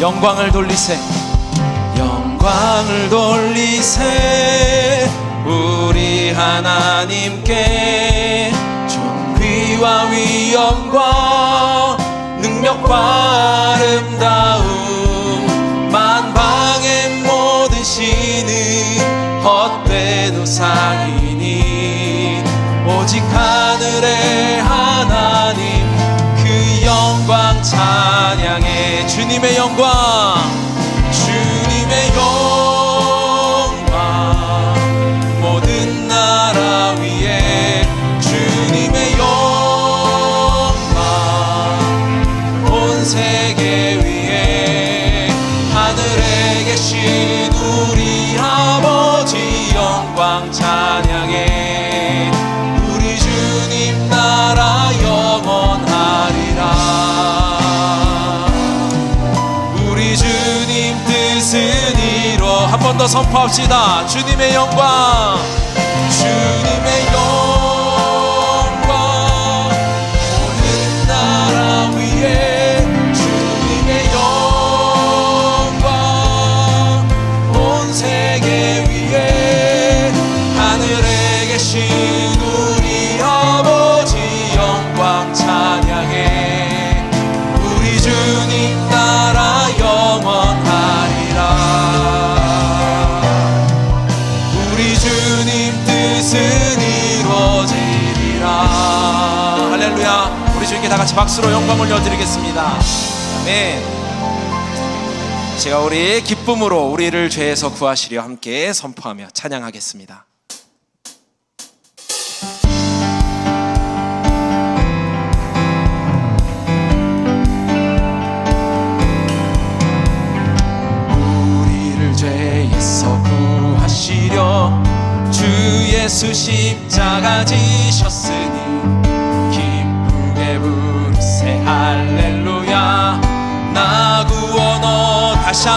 영광을 돌리세. 영광을 돌리세. 우리 하나님께 존귀와 위엄과 능력과 아름다움 모든 신은 헛된 우상이니 오직 하늘의 찬양해 한 번 더 선포합시다. 주님의 영광. 주님 같이 박수로 영광 올려드리겠습니다. 아멘. 제가 우리 기쁨으로 우리를 죄에서 구하시려 함께 선포하며 찬양하겠습니다. 주 예수 십자가 지셨으니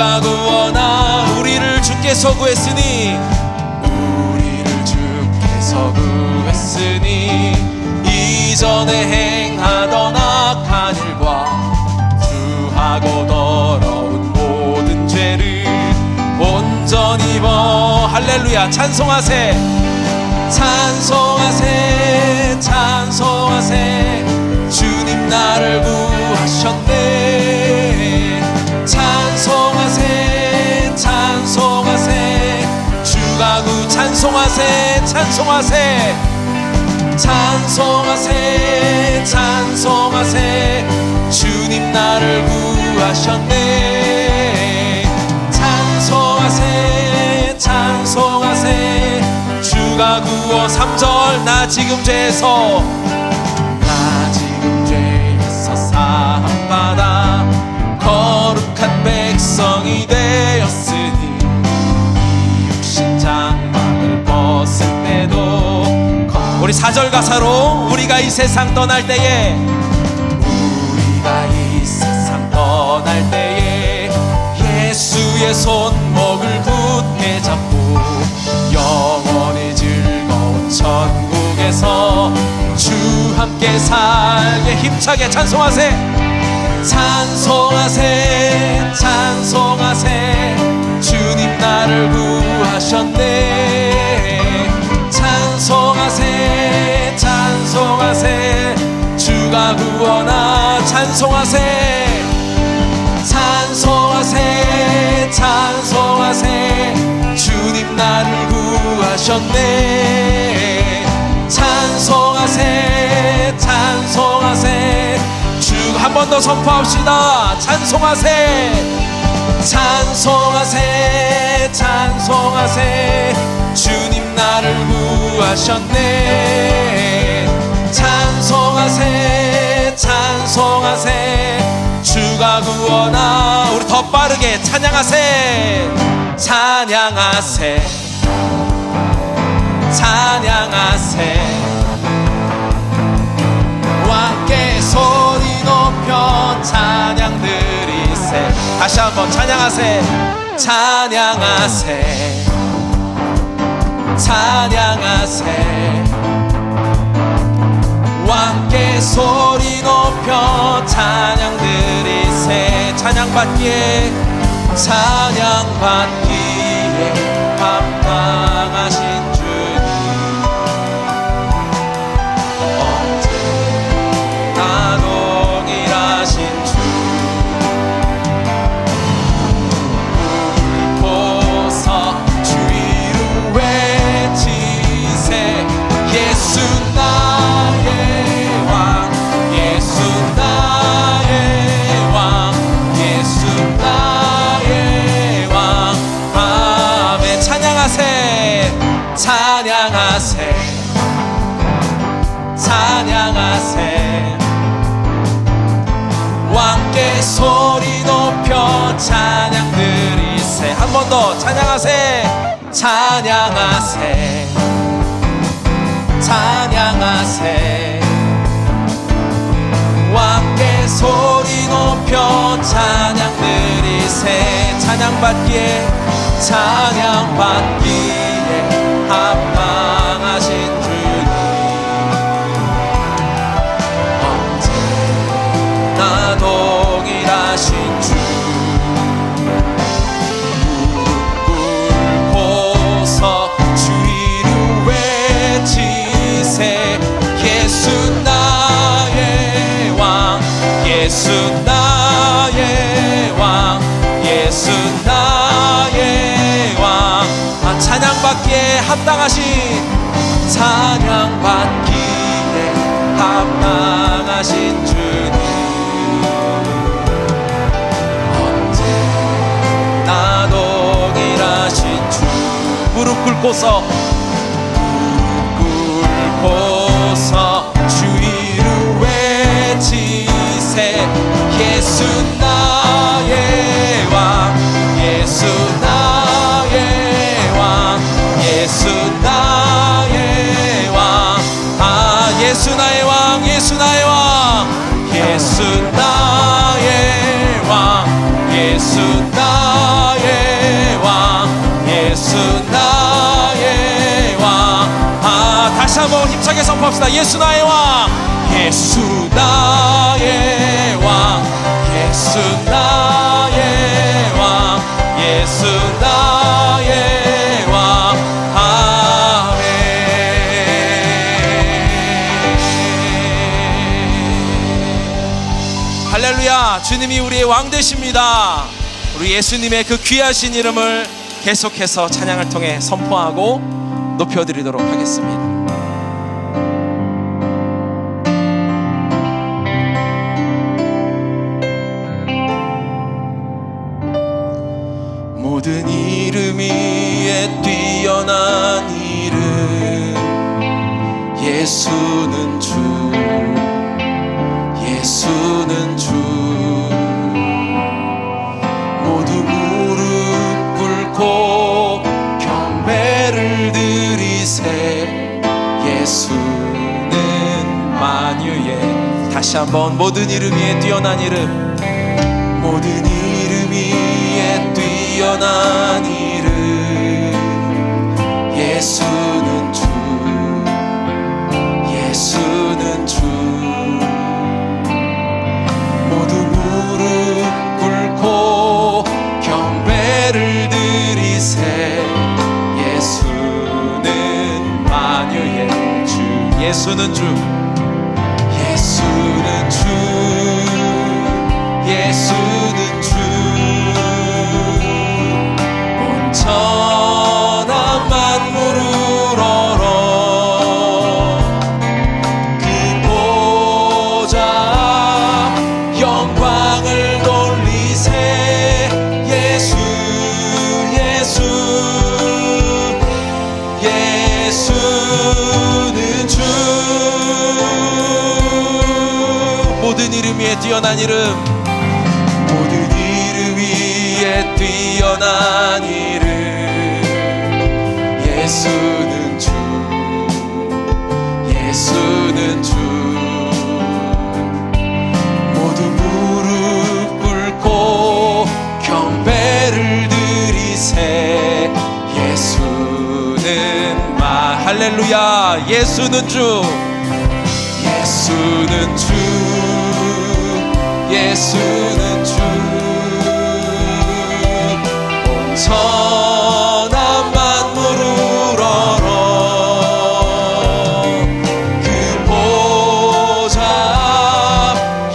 주가 구원하 우리를 주께서 구했으니? 우리를 주께서 구했으니? 이전에 행하던 악한 일과 주하고 더러운 모든 죄를 온전히 벗 할렐루야. 찬송하세. 찬송하세. 찬송하세. 주님 나를 구하 찬송하세 찬송하세. 찬송하세 찬송하세. 주님 나를 구하셨네. 찬송하세 찬송하세. 주가 구워 3절 나 지금 죄에서 우리 사절 가사로 우리가 이 세상 떠날 때에 우리가 이 세상 떠날 때에 예수의 손목을 굳게 잡고 영원히 즐거운 천국에서 주 함께 살게 힘차게 찬송하세. 찬송하세 찬송하세. 주님 나를 구하셨네 찬송하세. 찬송하세. 찬송하세. 주님 나를 구하셨네. 찬송하세. 찬송하세. 주 한 번 더 선포합시다. 찬송하세. 찬송하세. 찬송하세. 주님 나를 구하셨네 찬송하세 찬송하세. 주가 구원하 우리 더 빠르게 찬양하세. 찬양하세. 찬양하세. 왕께 소리 높여 찬양 드리세. 다시 한번 찬양하세. 찬양하세. 찬양하세 소리 높여 찬양 드리세. 찬양 받기에 찬양 받기에 찬양하세. 찬양하세. 왕께 소리 높여 찬양 드리세. 찬양 받기에 찬양 받기 합당하신 찬양받기에 합당하신 주님. 언제나 동일하신 주 무릎 꿇고서 예수 나의 왕 예수 나의 왕 예수 나의 왕아 다시 한번 힘차게 선포합시다. 예수 나의 왕 예수 나의 왕 예수 나의 왕 예수 나의 주님이 우리의 왕 되십니다. 우리 예수님의 그 귀하신 이름을 계속해서 찬양을 통해 선포하고 높여드리도록 하겠습니다. 모든 이름 위에 뛰어난 이름 예수는 주 다시 한번 모든 이름 위에 뛰어난 이름. 모든 이름 위에 뛰어난 이름. 예수는 주. 예수는 주. 모두 무릎 꿇고 경배를 드리세. 예수는 만유의 주. 예수는 주 예수 뛰어난 이름. 모든 이름 위에 뛰어난 이름 예수는 주. 예수는 주. 모두 무릎 꿇고 경배를 드리세. 예수는 마. 할렐루야. 예수는 주. 예수는 주. 예수는 주 온 천한 만물을 얼어. 그 보좌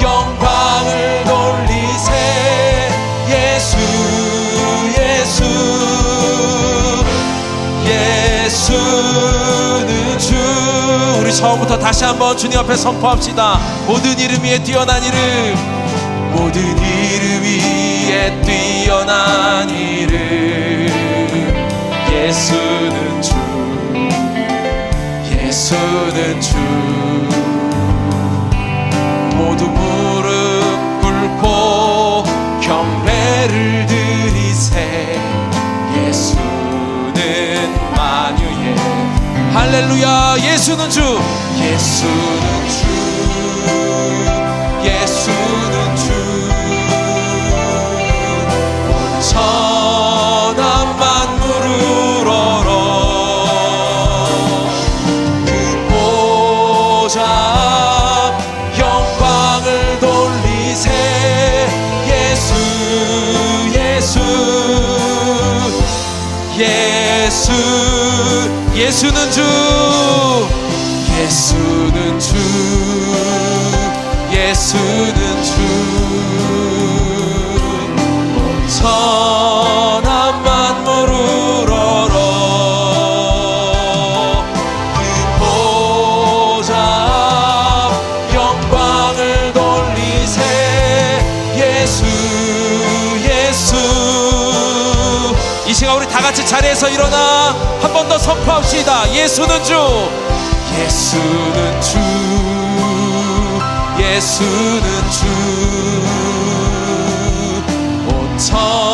영광을 돌리세. 예수 예수. 예수는 주. 우리 처음부터 다시 한번 주님 앞에 선포합시다. 모든 이름 위에 뛰어난 이름 모든 이름 위에 뛰어난 이름. 예수는 주 예수는 주. 모두 무릎 꿇고 경배를 드리세. 예수는 만유의. 할렐루야 예수는 주. 예수는 주 예수 예수는 주 예수는 주 예수는 시간 우리 다 같이 자리에서 일어나 한 번 더 선포합시다. 예수는 주. 예수는 주. 예수는 주 온 천